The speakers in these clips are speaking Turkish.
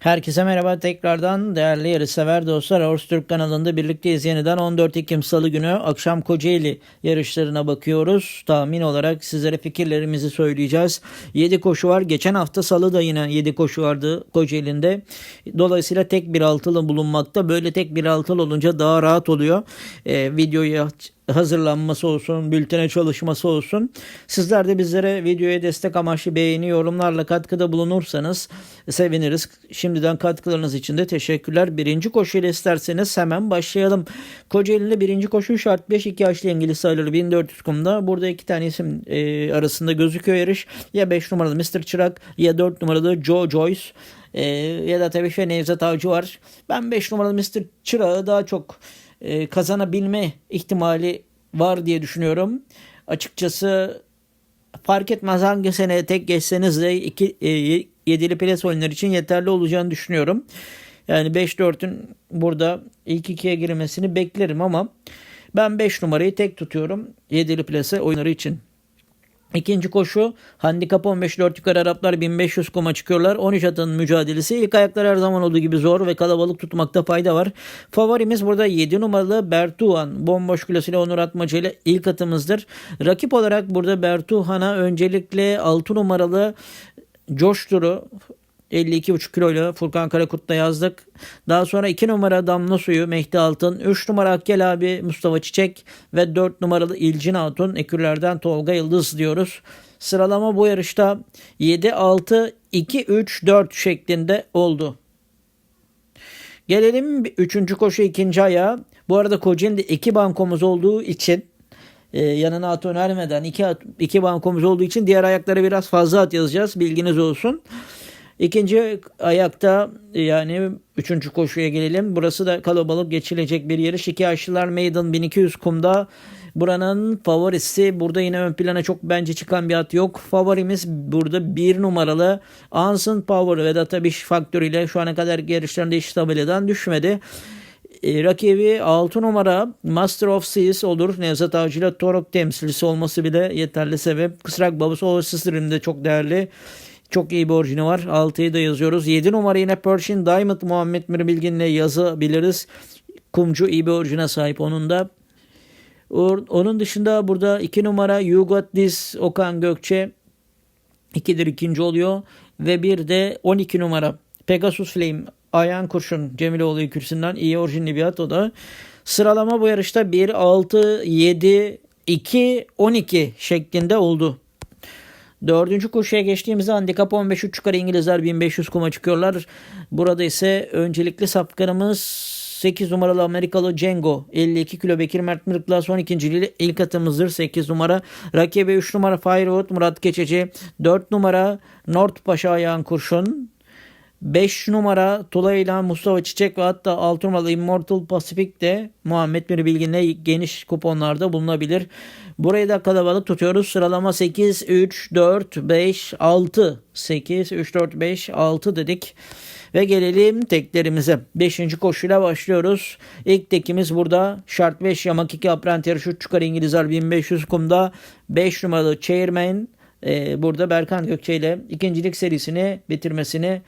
Herkese merhaba tekrardan değerli yarışsever dostlar. Horse Türk kanalında birlikteyiz yeniden 14 Ekim Salı günü akşam Kocaeli yarışlarına bakıyoruz. Tahmin olarak sizlere fikirlerimizi söyleyeceğiz. 7 koşu var. Geçen hafta Salı da yine 7 koşu vardı Kocaeli'nde. Dolayısıyla tek bir altılı bulunmakta. Böyle tek bir altılı olunca daha rahat oluyor. Ee, videoyu hazırlanması olsun, bültene çalışması olsun. Sizler de bizlere videoya destek amaçlı beğeni, yorumlarla katkıda bulunursanız seviniriz. Şimdiden katkılarınız için de teşekkürler. Birinci koşuyla isterseniz hemen başlayalım. Kocaeli'nde birinci koşu şart 5 2 yaşlı İngiliz sayıları 1400 kumda. Burada iki tane isim e, arasında gözüküyor yarış. Ya 5 numaralı Mr. Çırak ya 4 numaralı Joe Joyce. E, ya da tabii şey Nevzat Avcı var. Ben 5 numaralı Mr. Çırak'ı daha çok e, kazanabilme ihtimali var diye düşünüyorum. Açıkçası fark etmez hangi sene tek geçseniz de iki, e, yedili pres oyunlar için yeterli olacağını düşünüyorum. Yani 5-4'ün burada ilk ikiye girmesini beklerim ama ben 5 numarayı tek tutuyorum yedili plase oyunları için. İkinci koşu handikap 15 4 yukarı Araplar 1500 koma çıkıyorlar. 13 atın mücadelesi. İlk ayaklar her zaman olduğu gibi zor ve kalabalık tutmakta fayda var. Favorimiz burada 7 numaralı Bertuhan. Bomboş kilosuyla Onur Atmaca ile ilk atımızdır. Rakip olarak burada Bertuhan'a öncelikle 6 numaralı Coştur'u 52,5 kiloyla Furkan Karakut'ta yazdık. Daha sonra 2 numara Damla Suyu Mehdi Altın, 3 numara Akkel abi Mustafa Çiçek ve 4 numaralı İlcin Hatun ekürlerden Tolga Yıldız diyoruz. Sıralama bu yarışta 7, 6, 2, 3, 4 şeklinde oldu. Gelelim 3. koşu ikinci ayağa. Bu arada Kocaeli'de iki bankomuz olduğu için e, yanına at önermeden iki, at, iki bankomuz olduğu için diğer ayaklara biraz fazla at yazacağız. Bilginiz olsun. İkinci ayakta yani üçüncü koşuya gelelim. Burası da kalabalık geçilecek bir yarış. İki yaşlılar Maiden 1200 kumda. Buranın favorisi burada yine ön plana çok bence çıkan bir at yok. Favorimiz burada bir numaralı Anson Power Vedat Abiş faktörüyle şu ana kadar yarışlarında hiç tabeladan düşmedi. E, rakibi 6 numara Master of Seas olur. Nevzat Avcı ile Torok temsilcisi olması bile yeterli sebep. Kısrak babası Overseas de çok değerli. Çok iyi bir orijini var. 6'yı da yazıyoruz. 7 numara yine Persian Diamond Muhammed Mir Bilgin'le yazabiliriz. Kumcu iyi bir orijine sahip onun da. Onun dışında burada 2 numara You Got This Okan Gökçe 2'dir ikinci oluyor. Ve bir de 12 numara Pegasus Flame Ayhan Kurşun Cemiloğlu ikisinden iyi orijinli bir at o da. Sıralama bu yarışta 1, 6, 7, 2, 12 şeklinde oldu. Dördüncü koşuya geçtiğimizde handikap 15 3 yukarı İngilizler 1500 kuma çıkıyorlar. Burada ise öncelikli sapkanımız 8 numaralı Amerikalı Cengo 52 kilo Bekir Mert Mırık'la son ikinciliği ilk atımızdır 8 numara. Rakibi 3 numara Firewood Murat Keçeci 4 numara North Paşa Ayağın Kurşun 5 numara Tulayla Mustafa Çiçek ve hatta 6 numaralı Immortal Pacific de Muhammed Bir Bilgin'le geniş kuponlarda bulunabilir. Burayı da kalabalık tutuyoruz. Sıralama 8, 3, 4, 5, 6. 8, 3, 4, 5, 6 dedik. Ve gelelim teklerimize. 5. koşuyla başlıyoruz. İlk tekimiz burada. Şart 5 yamak 2 aprent yarışı 3 çıkar İngilizler 1500 kumda. 5 numaralı Chairman e, burada Berkan Gökçe ile ikincilik serisini bitirmesini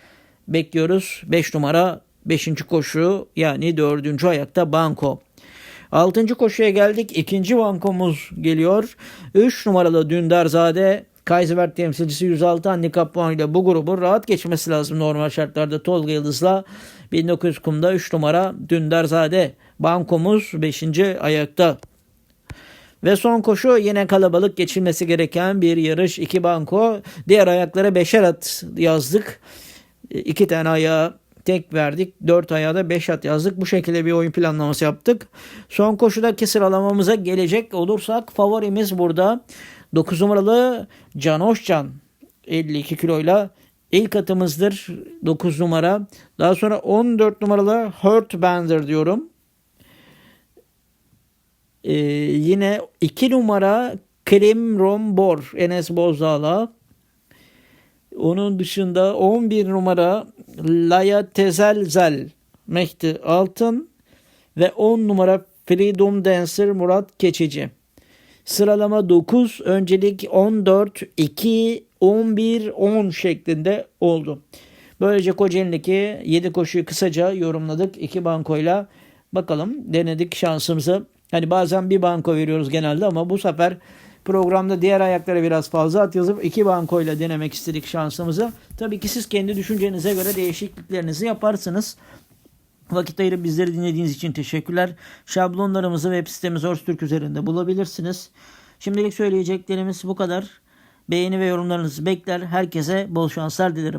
bekliyoruz. 5 numara 5. koşu yani 4. ayakta Banko. 6. koşuya geldik. İkinci bankomuz geliyor. 3 numaralı Dündarzade Kayseri temsilcisi 106 handikap puanıyla bu grubu rahat geçmesi lazım normal şartlarda Tolga Yıldız'la 1900 kumda 3 numara Dündarzade bankomuz 5. ayakta. Ve son koşu yine kalabalık geçilmesi gereken bir yarış. iki banko. Diğer ayaklara beşer at yazdık. İki tane ayağı tek verdik. 4 ayağa da 5 at yazdık. Bu şekilde bir oyun planlaması yaptık. Son koşudaki sıralamamıza gelecek olursak favorimiz burada 9 numaralı Can Hoşcan 52 kiloyla ilk atımızdır 9 numara. Daha sonra 14 numaralı Hurt Bender diyorum. Ee, yine 2 numara Krim Rombor Enes Bozdağ'la onun dışında 11 numara Laya Tezelzel Mehdi Altın ve 10 numara Freedom Dancer Murat Keçici. Sıralama 9, öncelik 14, 2, 11, 10 şeklinde oldu. Böylece Kocaeli'ndeki 7 koşuyu kısaca yorumladık. iki bankoyla bakalım denedik şansımızı. Hani bazen bir banko veriyoruz genelde ama bu sefer programda diğer ayaklara biraz fazla at yazıp iki bankoyla denemek istedik şansımızı. Tabii ki siz kendi düşüncenize göre değişikliklerinizi yaparsınız. Vakit ayırıp bizleri dinlediğiniz için teşekkürler. Şablonlarımızı web sitemiz Orstürk üzerinde bulabilirsiniz. Şimdilik söyleyeceklerimiz bu kadar. Beğeni ve yorumlarınızı bekler. Herkese bol şanslar dilerim.